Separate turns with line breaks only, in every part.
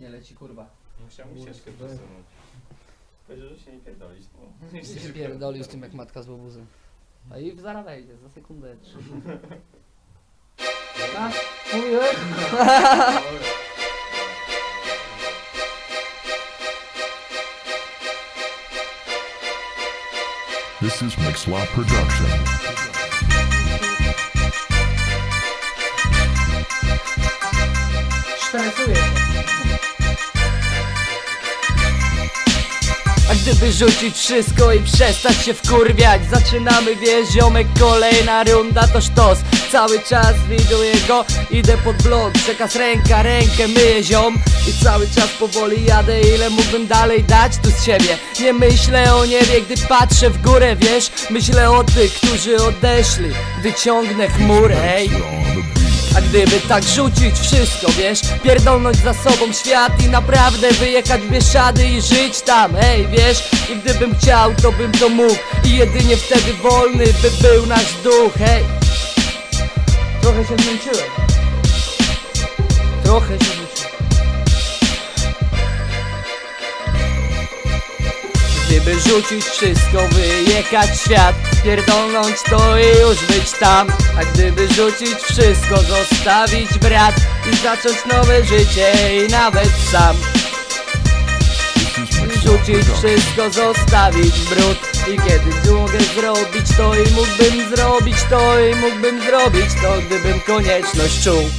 nie leci, kurwa.
Musiałem mu ścieżkę przesunąć. Powiedział, że się nie pierdolisz. No. Nie
się pierdolił z tym jak matka z łobuzem. A i zaraz wejdzie, za sekundę trzy. Tak? Mówiłem?
This is Mixlot Production.
Stresuję się. A gdyby rzucić wszystko i przestać się wkurwiać Zaczynamy wiesz ziomek, kolejna runda to sztos. Cały czas widuję go, idę pod blok Przekaz ręka, rękę myję ziom. I cały czas powoli jadę, ile mógłbym dalej dać tu z siebie. Nie myślę o niebie, gdy patrzę w górę, wiesz? Myślę o tych, którzy odeszli. Gdy ciągnę chmurę, ej a gdyby tak rzucić wszystko, wiesz Pierdolnąć za sobą świat i naprawdę wyjechać w Bieszczady i żyć tam Ej, wiesz, i gdybym chciał, to bym to mógł. I jedynie wtedy wolny by był nasz duch, hej Trochę się zmęczyłem. Trochę się zmęczyłem. Gdyby rzucić wszystko, wyjechać świat Pierdolnąć to i już być tam. A gdyby rzucić wszystko, zostawić brat I zacząć nowe życie i nawet sam. Rzucić wszystko, zostawić brud. I kiedy mogę zrobić to i mógłbym zrobić to i mógłbym zrobić to Gdybym konieczność czuł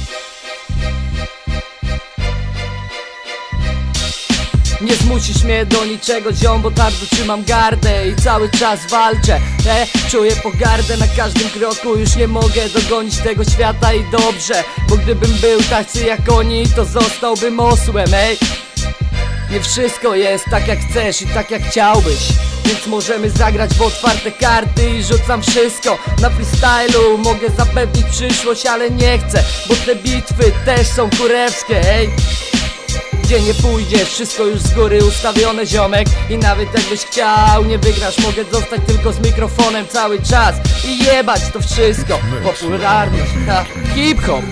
Nie zmusisz mnie do niczego ziom, bo twardo trzymam gardę i cały czas walczę e, Czuję pogardę na każdym kroku, już nie mogę dogonić tego świata i dobrze Bo gdybym był tacy jak oni, to zostałbym osłem, ej? Nie wszystko jest tak jak chcesz i tak jak chciałbyś Więc możemy zagrać w otwarte karty i rzucam wszystko. Na freestylu mogę zapewnić przyszłość, ale nie chcę Bo te bitwy też są kurewskie, ej gdzie nie pójdziesz, wszystko już z góry ustawione ziomek. I nawet jakbyś chciał, nie wygrasz. Mogę zostać tylko z mikrofonem cały czas I jebać to wszystko. Popularność, ha, hip-hop.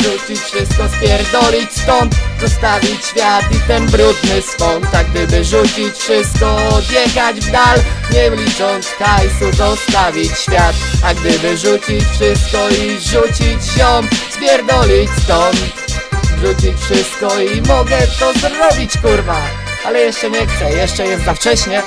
Rzucić wszystko, spierdolić stąd. Zostawić świat i ten brudny swąd. Tak gdyby rzucić wszystko, odjechać w dal. Nie licząc hajsu, zostawić świat. A gdyby rzucić wszystko i rzucić ziom Spierdolić stąd Wrzucić wszystko i mogę to zrobić kurwa. Ale jeszcze nie chcę, jeszcze jest za wcześnie.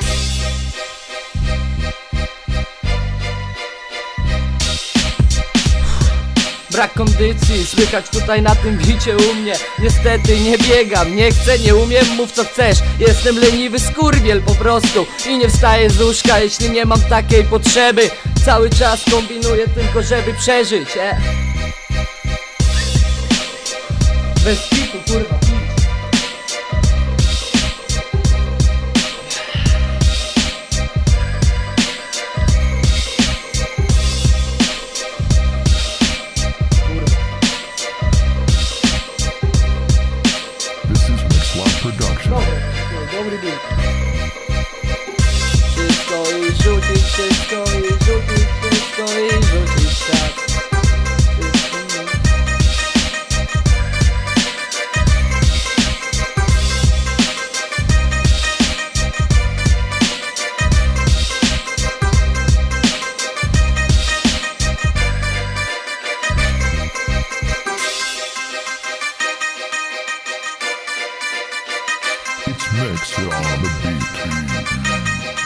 Brak kondycji, słychać tutaj na tym bicie u mnie. Niestety nie biegam, nie chcę, nie umiem, mów co chcesz. Jestem leniwy skurwiel po prostu I nie wstaję z łóżka, jeśli nie mam takiej potrzeby. Cały czas kombinuję tylko, żeby przeżyć, e? Bez kitu, kurwa.
This is Mixlot Production.
Dobry, dobry beat. Wszystko i rzucić, wszystko
It's mixed on the beat.